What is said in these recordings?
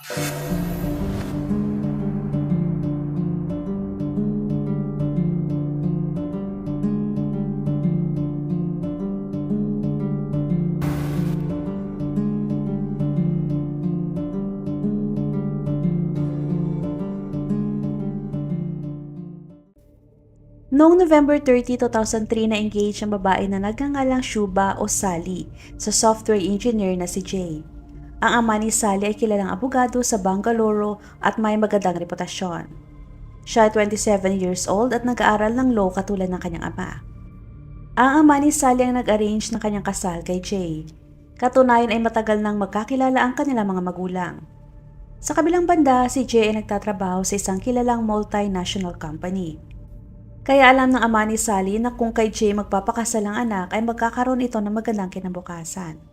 Noong November 30, 2003 na-engage ang babae na nagngangalang Shuba o Sally sa software engineer na si Jay. Ang ama ni Sally ay kilalang abogado sa Bangalore at may magandang reputasyon. Siya ay 27 years old at nag-aaral ng law katulad ng kanyang ama. Ang ama ni Sally ang nag-arrange ng kanyang kasal kay Jay. Katunayan ay matagal nang magkakilala ang kanilang mga magulang. Sa kabilang banda, si Jay ay nagtatrabaho sa isang kilalang multinational company. Kaya alam ng ama ni Sally na kung kay Jay magpapakasal ang anak ay magkakaroon ito ng magandang kinabukasan.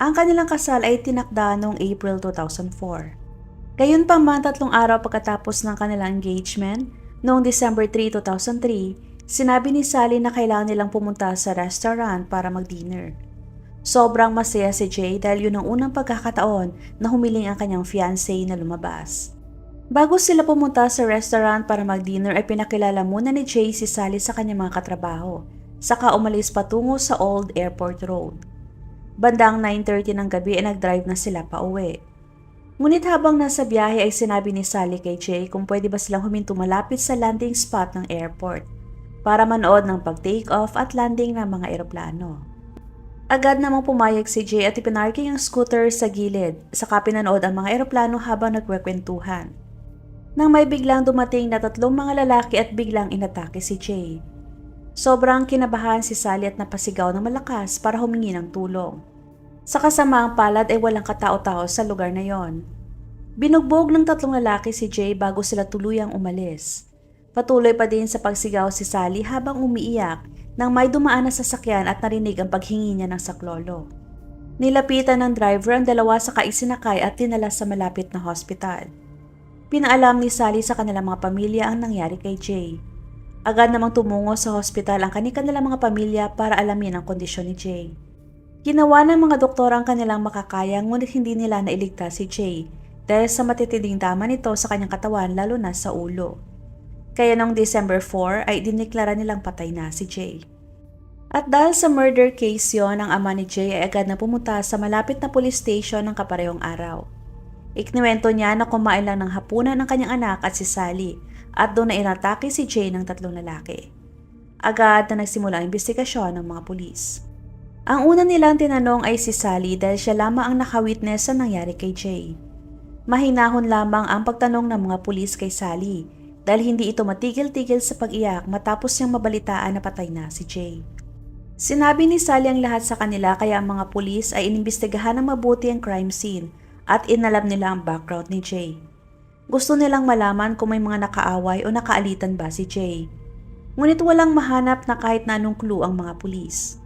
Ang kanilang kasal ay tinakda noong April 2004. Gayon pa man tatlong araw pagkatapos ng kanilang engagement, noong December 3, 2003, sinabi ni Sally na kailangan nilang pumunta sa restaurant para mag-dinner. Sobrang masaya si Jay dahil yun ang unang pagkakataon na humiling ang kanyang fiancé na lumabas. Bago sila pumunta sa restaurant para mag-dinner ay pinakilala muna ni Jay si Sally sa kanyang mga katrabaho, saka umalis patungo sa Old Airport Road. Bandang 9.30 ng gabi ay nag-drive na sila pa uwi. Ngunit habang nasa biyahe ay sinabi ni Sally kay Jay kung pwede ba silang huminto malapit sa landing spot ng airport para manood ng pag-take off at landing ng mga eroplano. Agad namang pumayag si Jay at ipinarking ang scooter sa gilid, saka pinanood ang mga eroplano habang nagkwekwentuhan nang may biglang dumating na tatlong mga lalaki at biglang inatake si Jay. Sobrang kinabahan si Sally at napasigaw ng malakas para humingi ng tulong. Sa kasamaang palad ay walang katao-tao sa lugar na yon. Binugbog ng tatlong lalaki si Jay bago sila tuluyang umalis. Patuloy pa din sa pagsigaw si Sally habang umiiyak nang may dumaan na sasakyan at narinig ang paghingi niya ng saklolo. Nilapitan ng driver ang dalawa sa kaisinakay at dinala sa malapit na hospital. Pinaalam ni Sally sa kanilang mga pamilya ang nangyari kay Jay. Agad namang tumungo sa hospital ang kanilang mga pamilya para alamin ang kondisyon ni Jay. Ginawa ng mga doktor ang kanilang makakaya ngunit hindi nila nailigtas si Jay dahil sa matitinding dama nito sa kanyang katawan lalo na sa ulo. Kaya noong December 4 ay diniklara nilang patay na si Jay. At dahil sa murder case yon, ang ama ni Jay ay agad na pumunta sa malapit na police station ng kaparehong araw. Ikniwento niya na kumain lang ng hapunan ng kanyang anak at si Sally at doon na inatake si Jay ng tatlong lalaki. Agad na nagsimula ang investigasyon ng mga pulis. Ang una nilang tinanong ay si Sally dahil siya lamang ang nakawitness sa nangyari kay Jay. Mahinahon lamang ang pagtanong ng mga pulis kay Sally dahil hindi ito matigil-tigil sa pag-iyak matapos niyang mabalitaan na patay na si Jay. Sinabi ni Sally ang lahat sa kanila kaya ang mga pulis ay inimbestigahan ng mabuti ang crime scene at inalam nila ang background ni Jay. Gusto nilang malaman kung may mga nakaaway o nakaalitan ba si Jay. Ngunit walang mahanap na kahit na anong clue ang mga pulis.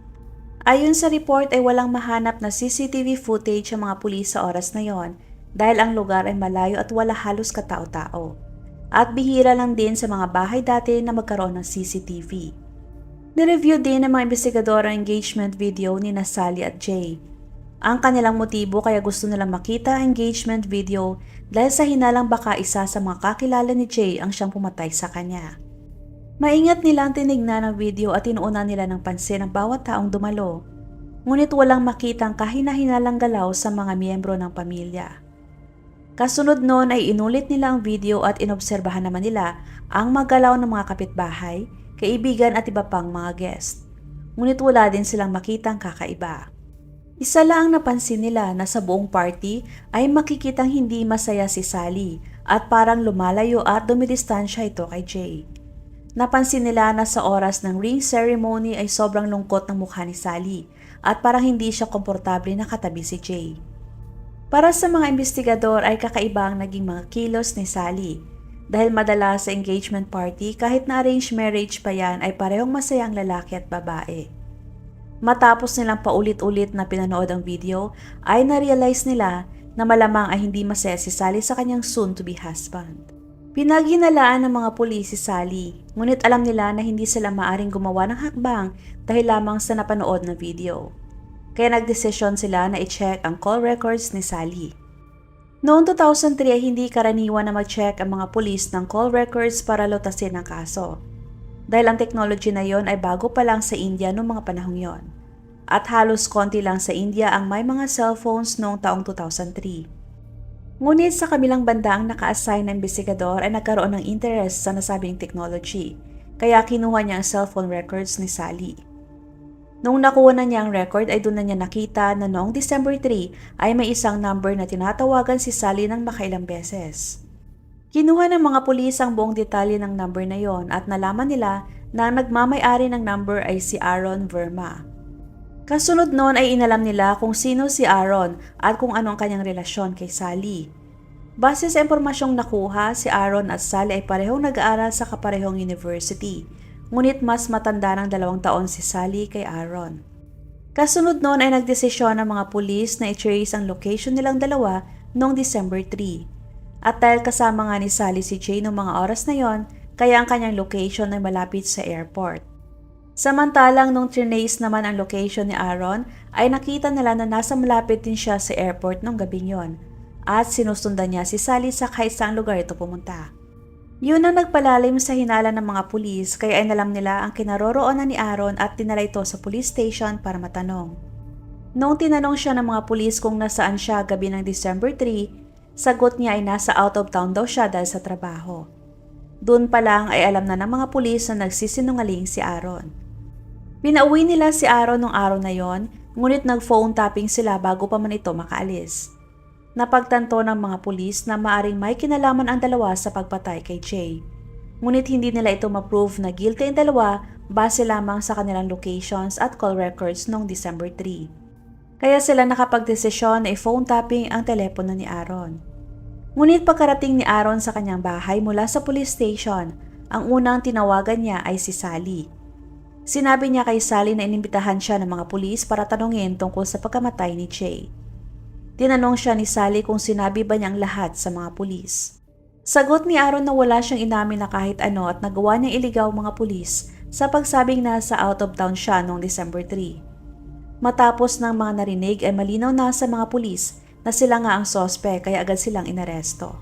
Ayon sa report ay walang mahanap na CCTV footage ang mga pulis sa oras na yon dahil ang lugar ay malayo at wala halos katao-tao. At bihira lang din sa mga bahay dati na magkaroon ng CCTV. Nireview din ng mga investigador ang engagement video ni Nasali at Jay ang kanilang motibo kaya gusto nilang makita ang engagement video dahil sa hinalang baka isa sa mga kakilala ni Jay ang siyang pumatay sa kanya. Maingat nilang tinignan ang video at inuuna nila ng pansin ang bawat taong dumalo. Ngunit walang makitang kahina-hinalang galaw sa mga miyembro ng pamilya. Kasunod noon ay inulit nila ang video at inobserbahan naman nila ang magalaw ng mga kapitbahay, kaibigan at iba pang mga guest. Ngunit wala din silang makitang kakaiba. Isa lang napansin nila na sa buong party ay makikitang hindi masaya si Sally at parang lumalayo at dumidistansya ito kay Jay. Napansin nila na sa oras ng ring ceremony ay sobrang lungkot ng mukha ni Sally at parang hindi siya komportable na katabi si Jay. Para sa mga investigador ay kakaiba ang naging mga kilos ni Sally dahil madalas sa engagement party kahit na arranged marriage pa yan ay parehong masaya ang lalaki at babae. Matapos nilang paulit-ulit na pinanood ang video, ay na-realize nila na malamang ay hindi masaya si Sally sa kanyang soon-to-be husband. Pinaginalaan ng mga pulis si Sally, ngunit alam nila na hindi sila maaring gumawa ng hakbang dahil lamang sa napanood na video. Kaya nagdesisyon sila na i-check ang call records ni Sally. Noong 2003 ay hindi karaniwan na mag-check ang mga pulis ng call records para lutasin ang kaso. Dahil ang technology na yon ay bago pa lang sa India noong mga panahong yon. At halos konti lang sa India ang may mga cellphones noong taong 2003. Ngunit sa kabilang banda ang naka-assign na investigador ay nagkaroon ng interest sa nasabing technology, kaya kinuha niya ang cellphone records ni Sally. Nung nakuha na niya ang record ay doon na niya nakita na noong December 3 ay may isang number na tinatawagan si Sally ng makailang beses. Kinuha ng mga pulis ang buong detalye ng number na yon at nalaman nila na ang nagmamay-ari ng number ay si Aaron Verma. Kasunod noon ay inalam nila kung sino si Aaron at kung ano ang kanyang relasyon kay Sally. Base sa impormasyong nakuha, si Aaron at Sally ay parehong nag-aaral sa kaparehong university, ngunit mas matanda ng dalawang taon si Sally kay Aaron. Kasunod noon ay nagdesisyon ng mga pulis na i-trace ang location nilang dalawa noong December 3. At dahil kasama nga ni Sally si Jay noong mga oras na yon, kaya ang kanyang location ay malapit sa airport. Samantalang nung trinace naman ang location ni Aaron, ay nakita nila na nasa malapit din siya sa airport nung gabing yon at sinusundan niya si Sally sa kahit saang lugar ito pumunta. Yun ang nagpalalim sa hinala ng mga pulis kaya inalam nila ang kinaroroonan ni Aaron at dinala ito sa police station para matanong. Noong tinanong siya ng mga pulis kung nasaan siya gabi ng December 3, sagot niya ay nasa out of town daw siya dahil sa trabaho. Doon pa lang ay alam na ng mga pulis na nagsisinungaling si Aaron. Pinauwi nila si Aaron nung araw na yon, ngunit nag-phone tapping sila bago pa man ito makaalis. Napagtanto ng mga pulis na maaring may kinalaman ang dalawa sa pagpatay kay Jay. Ngunit hindi nila ito ma-prove na guilty ang dalawa base lamang sa kanilang locations at call records noong December 3. Kaya sila nakapagdesisyon na i-phone tapping ang telepono ni Aaron. Ngunit pagkarating ni Aaron sa kanyang bahay mula sa police station, ang unang tinawagan niya ay si Sally. Sinabi niya kay Sally na inimbitahan siya ng mga pulis para tanungin tungkol sa pagkamatay ni Jay. Tinanong siya ni Sally kung sinabi ba niyang lahat sa mga pulis. Sagot ni Aaron na wala siyang inamin na kahit ano at nagawa niyang iligaw mga pulis sa pagsabing nasa out of town siya noong December 3. Matapos ng mga narinig ay malinaw na sa mga pulis na sila nga ang sospe kaya agad silang inaresto.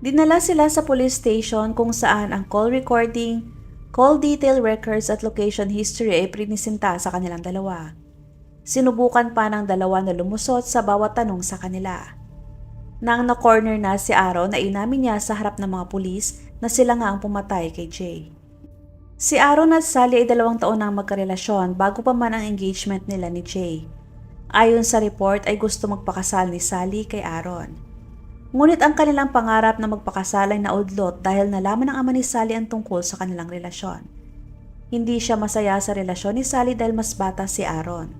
Dinala sila sa police station kung saan ang call recording, Call detail records at location history ay prinisinta sa kanilang dalawa. Sinubukan pa ng dalawa na lumusot sa bawat tanong sa kanila. Nang na-corner na si Aaron na inamin niya sa harap ng mga pulis na sila nga ang pumatay kay Jay. Si Aaron at Sally ay dalawang taon nang magkarelasyon bago pa man ang engagement nila ni Jay. Ayon sa report ay gusto magpakasal ni Sally kay Aaron. Ngunit ang kanilang pangarap na magpakasal ay naudlot dahil nalaman ng ama ni Sally ang tungkol sa kanilang relasyon. Hindi siya masaya sa relasyon ni Sally dahil mas bata si Aaron.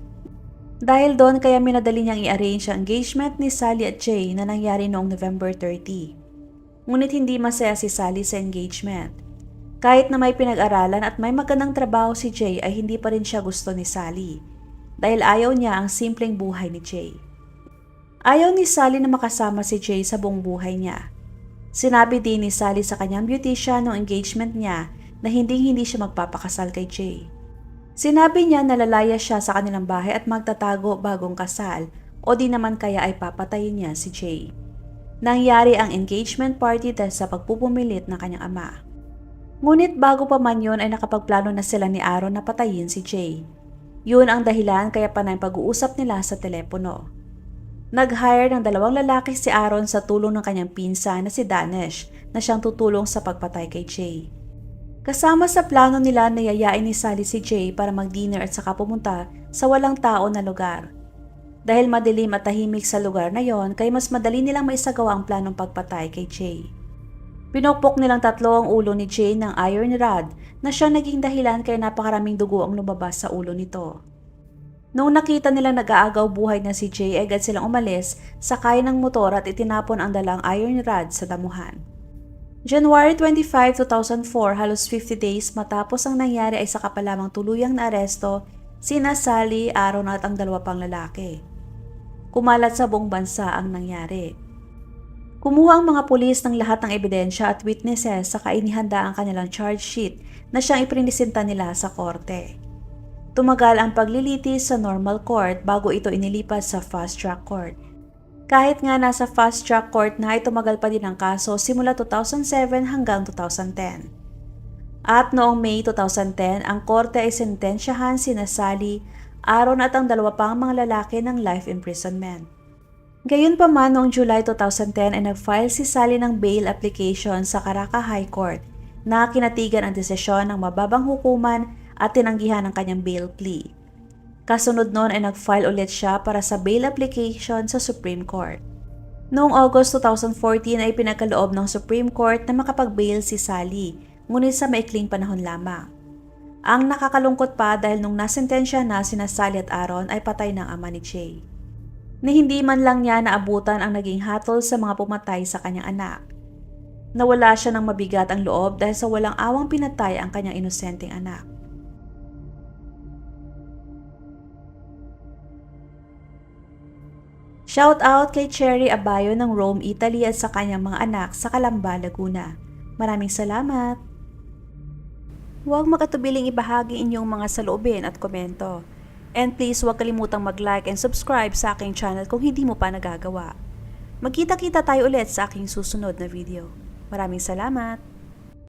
Dahil doon kaya minadali niyang i-arrange ang engagement ni Sally at Jay na nangyari noong November 30. Ngunit hindi masaya si Sally sa engagement. Kahit na may pinag-aralan at may magandang trabaho si Jay ay hindi pa rin siya gusto ni Sally dahil ayaw niya ang simpleng buhay ni Jay. Ayaw ni Sally na makasama si Jay sa buong buhay niya. Sinabi din ni Sally sa kanyang beautician noong engagement niya na hindi-hindi siya magpapakasal kay Jay. Sinabi niya na lalaya siya sa kanilang bahay at magtatago bagong kasal o di naman kaya ay papatayin niya si Jay. Nangyari ang engagement party dahil sa pagpupumilit ng kanyang ama. Ngunit bago pa man yun ay nakapagplano na sila ni Aaron na patayin si Jay. Yun ang dahilan kaya pa na pag-uusap nila sa telepono. Nag-hire ng dalawang lalaki si Aaron sa tulong ng kanyang pinsan na si Danish na siyang tutulong sa pagpatay kay Jay. Kasama sa plano nila na yayain ni Sally si Jay para mag-dinner at saka pumunta sa walang tao na lugar. Dahil madilim at tahimik sa lugar na yon, kay mas madali nilang maisagawa ang planong pagpatay kay Jay. Pinokpok nilang tatlo ang ulo ni Jay ng iron rod na siya naging dahilan kaya napakaraming dugo ang lumabas sa ulo nito. Noong nakita nila nag-aagaw buhay na si Jay, agad silang umalis, sakay ng motor at itinapon ang dalang iron rod sa damuhan. January 25, 2004, halos 50 days matapos ang nangyari ay saka pa lamang tuluyang naaresto sina Sally, Aaron at ang dalawa pang lalaki. Kumalat sa buong bansa ang nangyari. Kumuha ang mga pulis ng lahat ng ebidensya at witnesses sa inihanda ang kanilang charge sheet na siyang iprinisinta nila sa korte. Tumagal ang paglilitis sa normal court bago ito inilipat sa fast track court. Kahit nga nasa fast track court na ay tumagal pa din ang kaso simula 2007 hanggang 2010. At noong May 2010, ang korte ay sentensyahan sina Sally, Aaron at ang dalawa pang mga lalaki ng life imprisonment. Gayunpaman noong July 2010 ay nag-file si Sally ng bail application sa Caraca High Court na kinatigan ang desisyon ng mababang hukuman at tinanggihan ang kanyang bail plea. Kasunod noon ay nag-file ulit siya para sa bail application sa Supreme Court. Noong August 2014 ay pinagkaloob ng Supreme Court na makapag-bail si Sally, ngunit sa maikling panahon lamang. Ang nakakalungkot pa dahil nung nasentensya na sina Sally at Aaron ay patay ng ama ni Jay. Ni hindi man lang niya naabutan ang naging hatol sa mga pumatay sa kanyang anak. Nawala siya ng mabigat ang loob dahil sa walang awang pinatay ang kanyang inosenteng anak. Shout out kay Cherry Abayo ng Rome, Italy at sa kanyang mga anak sa Calamba, Laguna. Maraming salamat! Huwag makatubiling ibahagi inyong mga saloobin at komento. And please huwag kalimutang mag-like and subscribe sa aking channel kung hindi mo pa nagagawa. Magkita-kita tayo ulit sa aking susunod na video. Maraming salamat!